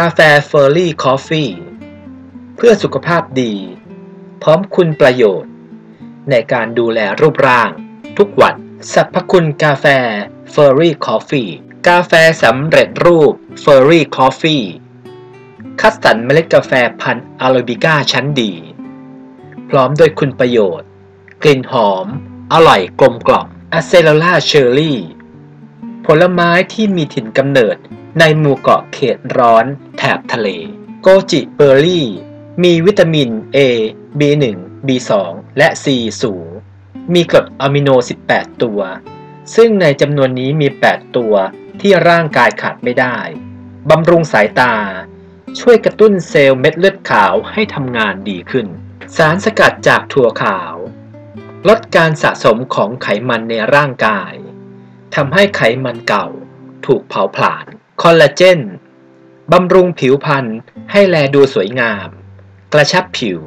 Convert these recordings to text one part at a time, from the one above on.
กาแฟเฟอร์รี่คอฟฟี่เพื่อสุขภาพดี พร้อมคุณประโยชน์ ในการดูแลรูปร่าง ทุกวันสรรพคุณกาแฟเฟอร์รี่คอฟฟี่กาแฟสำเร็จรูปเฟอร์รี่คอฟฟี่คัดสรรเมล็ดกาแฟพันธุ์อาราบิก้าชั้นดี พร้อมด้วยคุณประโยชน์ กลิ่นหอม อร่อยกลมกล่อมอะเซลล่าเชอร์รี่ ผลไม้ที่มีถิ่นกำเนิดในหมู่เกาะเขตร้อนแถบทะเล โกจิเบอร์รี่ มีวิตามิน A B1 B2 และ C สูง มีกรดอะมิโน 18 ตัว ซึ่งในจำนวนนี้มี 8 ตัวที่ร่างกายขาดไม่ได้ บำรุงสายตา ช่วยกระตุ้นเซลล์เม็ดเลือดขาวให้ทำงานดีขึ้น สารสกัดจากถั่วขาว ลดการสะสมของไขมันในร่างกาย ทำให้ไขมันเก่า ถูกเผาผลาญคอลลาเจนบำรุงผิวพรรณให้แลดูสวยงาม กระชับผิว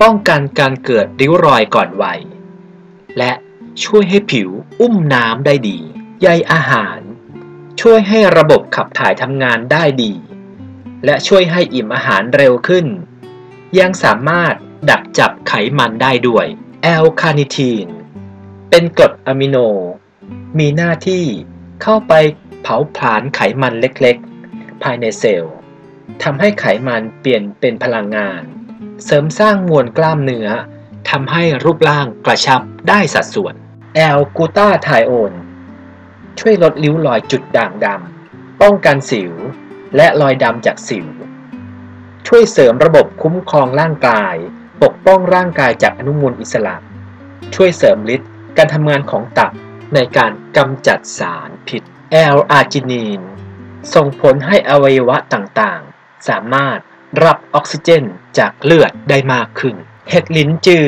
ป้องกันการเกิดริ้วรอยก่อนวัย และช่วยให้ผิวอุ้มน้ำได้ดีใยอาหาร ช่วยให้ระบบขับถ่ายทำงานได้ดี และช่วยให้อิ่มอาหารเร็วขึ้น ยังสามารถดักจับไขมันได้ด้วยแอลคาเนิทีนเป็นกรดอะมิโน มีหน้าที่เข้าไปเผาผลาญไขมันเล็กๆ ภายในเซลล์ทำให้ไขมันเปลี่ยนเป็นพลังงาน เสริมสร้างมวลกล้ามเนื้อทำให้รูปร่างกระชับได้สัดส่วนแอลกูตาไทโอนช่วยลดริ้วรอยจุดด่างดำป้องกันสิว และรอยดำจากสิว ช่วยเสริมระบบคุ้มครองร่างกาย ปกป้องร่างกายจากอนุมูลอิสระ ช่วยเสริมฤทธิ์การทำงานของตับ ในการกำจัดสารพิษแอลอาร์จินีน ส่งผลให้อวัยวะต่างๆ สามารถรับออกซิเจนจากเลือดได้มากขึ้น เห็ดลิ้นจือ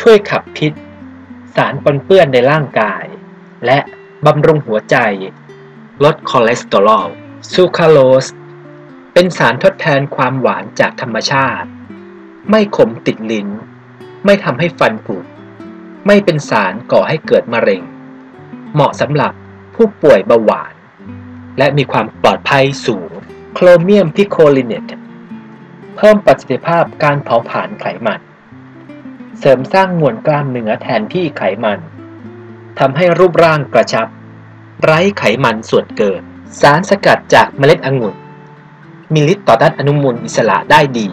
ช่วยขับพิษ สารปนเปื้อนในร่างกาย และบำรุงหัวใจ ลดคอเลสเตอรอลซูคราโลส เป็นสารทดแทนความหวานจากธรรมชาติ ไม่ขมติดลิ้น ไม่ทำให้ฟันผุไม่เป็นสารก่อให้เกิดมะเร็ง เหมาะสำหรับผู้ป่วยเบาหวาน และมีความปลอดภัยสูงโครเมียมพิโคลิเนตเพิ่มประสิทธิภาพการเผาผลาญไขมัน เสริมสร้างมวลกล้ามเนื้อแทนที่ไขมันทำให้รูปร่างกระชับ ไร้ไขมันส่วนเกิน สารสกัดจากเมล็ดองุ่น มีฤทธิ์ต่อต้านอนุมูลอิสระได้ดี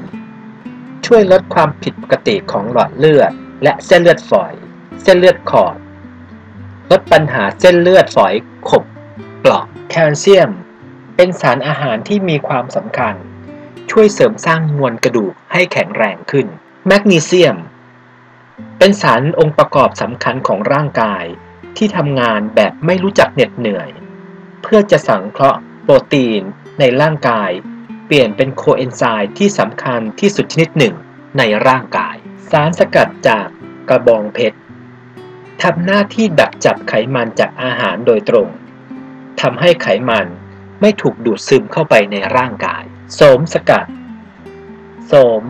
ช่วยลดความผิดปกติของหลอดเลือด และเส้นเลือดฝอย เส้นเลือดขอด ลดปัญหาเส้นเลือดฝอยขบเปราะแคลเซียม เป็นสารอาหารที่มีความสำคัญ ช่วยเสริมสร้างมวลกระดูกให้แข็งแรงขึ้น แมกนีเซียม เป็นสารองค์ประกอบสำคัญของร่างกายที่ทำงานแบบไม่รู้จักเหน็ดเหนื่อย เพื่อจะสังเคราะห์โปรตีนในร่างกาย เปลี่ยนเป็นโคเอนไซม์ที่สำคัญที่สุดชนิดหนึ่งในร่างกาย สารสกัดจากกระบองเพชร ทำหน้าที่ดักจับไขมันจากอาหารโดยตรงทำให้ไขมันไม่ถูกดูดซึมเข้าไปในร่างกาย โสมสกัด โสม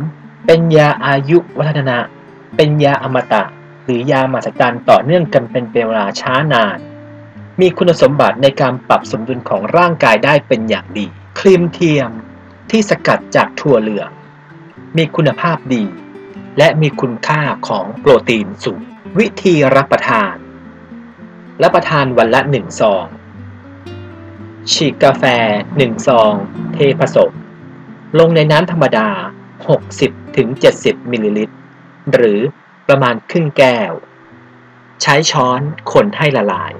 เป็นยาอายุวัฒนะ เป็นยาอมตะ หรือยามหัศจรรย์ต่อเนื่องกันเป็นเวลาช้านาน มีคุณสมบัติในการปรับสมดุลของร่างกายได้เป็นอย่างดี ครีมเทียมที่สกัดจากถั่วเหลือง มีคุณภาพดี และมีคุณค่าของโปรตีนสูง วิธีรับประทาน รับประทานวันละหนึ่งซอง ฉีกกาแฟ 1 ซอง เทผสม ลงในน้ำธรรมดา 60-70 มิลลิลิตร หรือประมาณครึ่งแก้ว ใช้ช้อนคนให้ละลาย